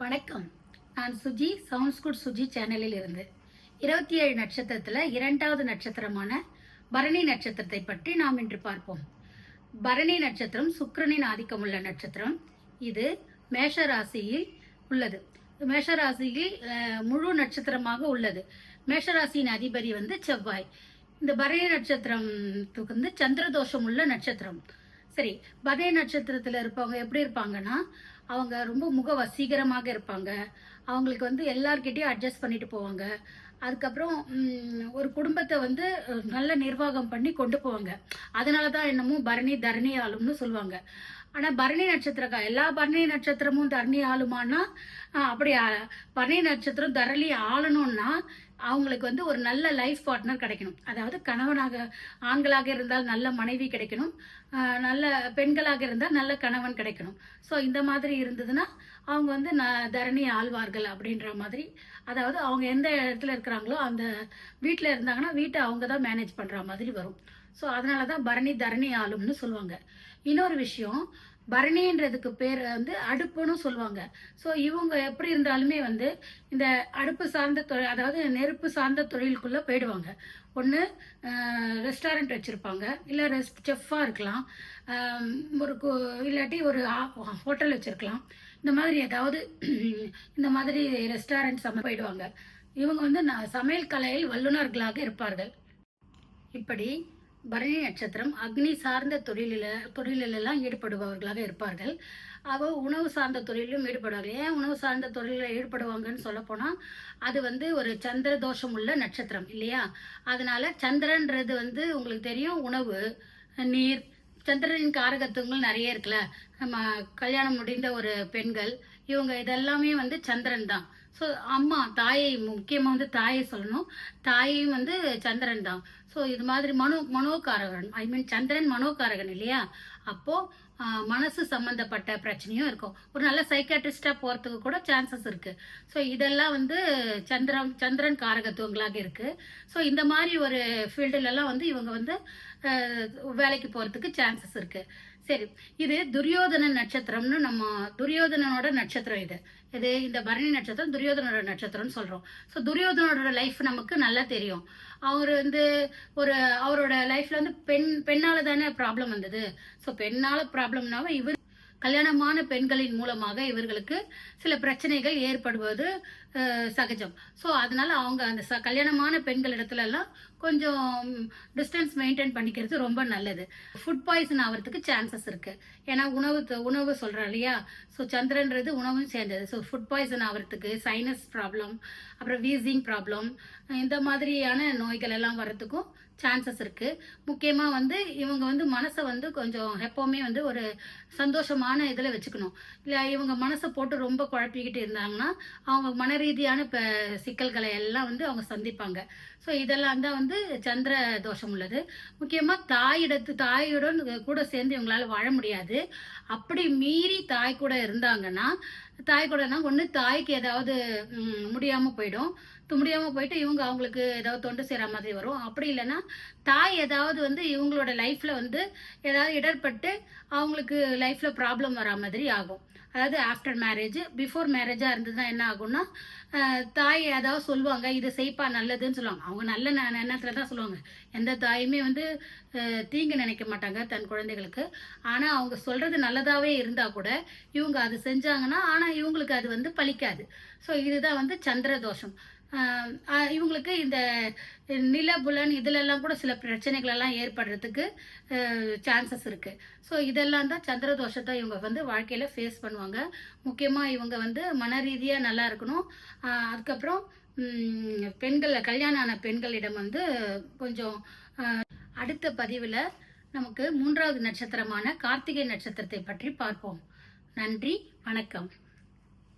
வணக்கம். நான் Suji sounds good Suji சேனலில் இருந்து இருபத்தி ஏழு நட்சத்திரத்தில் இரண்டாவது நட்சத்திரமான பரணி நட்சத்திரத்தை பற்றி நாம் இன்று பார்ப்போம். பரணி நட்சத்திரம் சுக்ரனின் ஆதிக்கம் உள்ள நட்சத்திரம். இது மேஷ ராசியில் உள்ளது. மேஷ ராசியில் முழு நட்சத்திரமாக உள்ளது. மேஷ ராசியின் அதிபதி வந்து செவ்வாய். இந்த பரணி நட்சத்திரத்துக்கு வந்து சந்திரதோஷம் உள்ள நட்சத்திரம். சரி பரணி நட்சத்திரத்தில் இருப்பவங்க எப்படி இருப்பாங்கன்னா அவங்க ரொம்ப முக வசீகரமாக இருப்பாங்க. அவங்களுக்கு வந்து எல்லார்கிட்டையும் அட்ஜஸ்ட் பண்ணிட்டு போவாங்க. அதுக்கப்புறம் ஒரு குடும்பத்தை வந்து நல்ல நிர்வாகம் பண்ணி கொண்டு போவாங்க. அதனால தான் என்னமோ பரணி தரணி ஆளும்னு சொல்லுவாங்க. ஆனால் பரணி நட்சத்திரக்கா எல்லா பரணி நட்சத்திரமும் தரணி ஆளுமானா அப்படி பரணி நட்சத்திரம் தரளி ஆளணும்னா அவங்களுக்கு வந்து ஒரு நல்ல லைஃப் பார்ட்னர் கிடைக்கணும். அதாவது கணவனாக ஆண்களாக இருந்தால் நல்ல மனைவி கிடைக்கணும். நல்ல பெண்களாக இருந்தால் நல்ல கணவன் கிடைக்கணும். ஸோ இந்த மாதிரி இருந்ததுன்னா அவங்க வந்து ந தரணி ஆழ்வார்கள் அப்படின்ற மாதிரி. அதாவது அவங்க எந்த இடத்துல இருக்கிறாங்களோ அந்த வீட்டில் இருந்தாங்கன்னா வீட்டை அவங்க தான் மேனேஜ் பண்ணுற மாதிரி வரும். ஸோ அதனால தான் பரணி தரணி ஆளும்னு சொல்லுவாங்க. இன்னொரு விஷயம் பரணின்றதுக்கு பேர் வந்து அடுப்புன்னு சொல்லுவாங்க. ஸோ இவங்க எப்படி இருந்தாலுமே வந்து இந்த அடுப்பு சார்ந்த தொழில் அதாவது நெருப்பு சார்ந்த தொழிலுக்குள்ளே போயிடுவாங்க. ஒன்று ரெஸ்டாரண்ட் வச்சுருப்பாங்க. இல்லை ரெஸ்ட் செஃப்பாக இருக்கலாம். ஒரு கு- இல்லாட்டி ஒரு ஹோட்டல் வச்சுருக்கலாம். இந்த மாதிரி ஏதாவது இந்த மாதிரி ரெஸ்டாரண்ட் சம போயிடுவாங்க. இவங்க வந்து நான் சமையல் கலையில் வல்லுநர்களாக இருப்பார்கள். இப்படி பரணி நட்சத்திரம் அக்னி சார்ந்த தொழிலில் தொழிலெல்லாம் ஈடுபடுபவர்களாக இருப்பார்கள். அவள் உணவு சார்ந்த தொழிலும் ஈடுபடுவார்கள். ஏன் உணவு சார்ந்த தொழிலில் ஈடுபடுவாங்கன்னு சொல்லப்போனால் அது வந்து ஒரு சந்திர தோஷம் உள்ள நட்சத்திரம் இல்லையா? அதனால சந்திரன்றது வந்து உங்களுக்கு தெரியும் உணவு நீர் சந்திரனின் காரகத்துவங்கள் நிறைய இருக்குல்ல. நம்ம கல்யாணம் முடிந்த ஒரு பெண்கள் இவங்க இதெல்லாமே வந்து சந்திரன் தான். ஸோ அம்மா தாயை முக்கியமாக வந்து தாயை சொல்லணும். தாயும் வந்து சந்திரன் தான். ஸோ இது மாதிரி மனோ மனோகாரகன் ஐ மீன் சந்திரன் மனோகாரகன் இல்லையா? அப்போது மனசு சம்மந்தப்பட்ட பிரச்சனையும் இருக்கும். ஒரு நல்ல சைக்காட்ரிஸ்டாக போகிறதுக்கு கூட சான்சஸ் இருக்குது ஸோ இதெல்லாம் வந்து சந்திரன் சந்திரன் காரகத்துவங்களாக இருக்குது ஸோ இந்த மாதிரி ஒரு ஃபீல்டுலலாம் வந்து இவங்க வந்து வேலைக்கு போகிறதுக்கு சான்சஸ் இருக்குது சரி இது துரியோதன நட்சத்திரம்னு நம்ம துரியோதனனோட நட்சத்திரம் இது. இது இந்த பரணி நட்சத்திரம் துரியோதனோட நட்சத்திரம்னு சொல்கிறோம் ஸோ துரியோதனோட லைஃப் நமக்கு நல்லா தெரியும். அவர் வந்து ஒரு அவரோட லைஃப்ல வந்து பெண் பெண்ணால் தானே ப்ராப்ளம் வந்தது. ஸோ பெண்ணால் ப்ராப்ளம்னாவே இவர் கல்யாணமான பெண்களின் மூலமாக இவர்களுக்கு சில பிரச்சனைகள் ஏற்படுவது சகஜம். ஸோ அதனால அவங்க அந்த ச கல்யாணமான பெண்கள் இடத்துலலாம் கொஞ்சம் டிஸ்டன்ஸ் மெயின்டைன் பண்ணிக்கிறது ரொம்ப நல்லது. ஃபுட் பாய்சன் ஆகிறதுக்கு சான்சஸ் இருக்கு. ஏன்னா உணவு த- உணவு சொல்கிறோம் இல்லையா? ஸோ சந்திரன்றது உணவும் சேர்ந்தது. ஸோ ஃபுட் பாய்சன் ஆகிறதுக்கு சைனஸ் ப்ராப்ளம் அப்புறம் வீசிங் ப்ராப்ளம் இந்த மாதிரியான நோய்கள் எல்லாம் வர்றதுக்கும் சான்சஸ் இருக்கு. முக்கியமாக வந்து இவங்க வந்து மனசை வந்து கொஞ்சம் எப்போவுமே வந்து ஒரு சந்தோஷமாக சுத்தமான இதில் வச்சுக்கணும். இல்லை இவங்க மனசை போட்டு ரொம்ப குழப்பிக்கிட்டு இருந்தாங்கன்னா அவங்க மன ரீதியான இப்போ சிக்கல்களை எல்லாம் வந்து அவங்க சந்திப்பாங்க. ஸோ இதெல்லாம் தான் வந்து சந்திர தோஷம் உள்ளது. முக்கியமாக தாயிடத்து தாயுடன் கூட சேர்ந்து இவங்களால வாழ முடியாது. அப்படி மீறி தாய் கூட இருந்தாங்கன்னா தாய் கூடனா ஒன்று தாய்க்கு ஏதாவது முடியாமல் போயிடும். து- போயிட்டு இவங்க அவங்களுக்கு ஏதாவது தொண்டு செய்கிற மாதிரி வரும். அப்படி இல்லைன்னா தாய் ஏதாவது வந்து இவங்களோட லைஃப்பில் வந்து ஏதாவது இடர்பட்டு அவங்களுக்கு லைஃப்பில் ப்ராப்ளம் வரா மாதிரி ஆகும். அதாவது ஆஃப்டர் மேரேஜ் பிஃபோர் மேரேஜாக இருந்ததுன்னா என்ன ஆகும்னா தாய் ஏதாவது சொல்லுவாங்க இது செய்ப்பா நல்லதுன்னு சொல்லுவாங்க. அவங்க நல்ல ந- தான் சொல்லுவாங்க. எந்த தாயுமே வந்து தீங்கு நினைக்க மாட்டாங்க தன் குழந்தைகளுக்கு. ஆனால் அவங்க சொல்கிறது நல்லதாகவே இருந்தால் கூட இவங்க அது செஞ்சாங்கன்னா ஆனால் ஆனால் இவங்களுக்கு அது வந்து பலிக்காது. ஸோ இதுதான் வந்து சந்திர தோஷம். இவங்களுக்கு இந்த நில புலன் இதுலெல்லாம் கூட சில பிரச்சனைகள் எல்லாம் ஏற்படுறதுக்கு சான்சஸ் இருக்குது ஸோ இதெல்லாம் தான் சந்திர தோஷத்தை இவங்க வந்து வாழ்க்கையில் ஃபேஸ் பண்ணுவாங்க. முக்கியமாக இவங்க வந்து மன ரீதியாக நல்லா இருக்கணும். அதுக்கப்புறம் பெண்களை கல்யாணம் ஆன பெண்களிடம் வந்து கொஞ்சம் அடுத்த பதிவில் நமக்கு மூன்றாவது நட்சத்திரமான கார்த்திகை நட்சத்திரத்தை பற்றி பார்ப்போம். நன்றி வணக்கம்.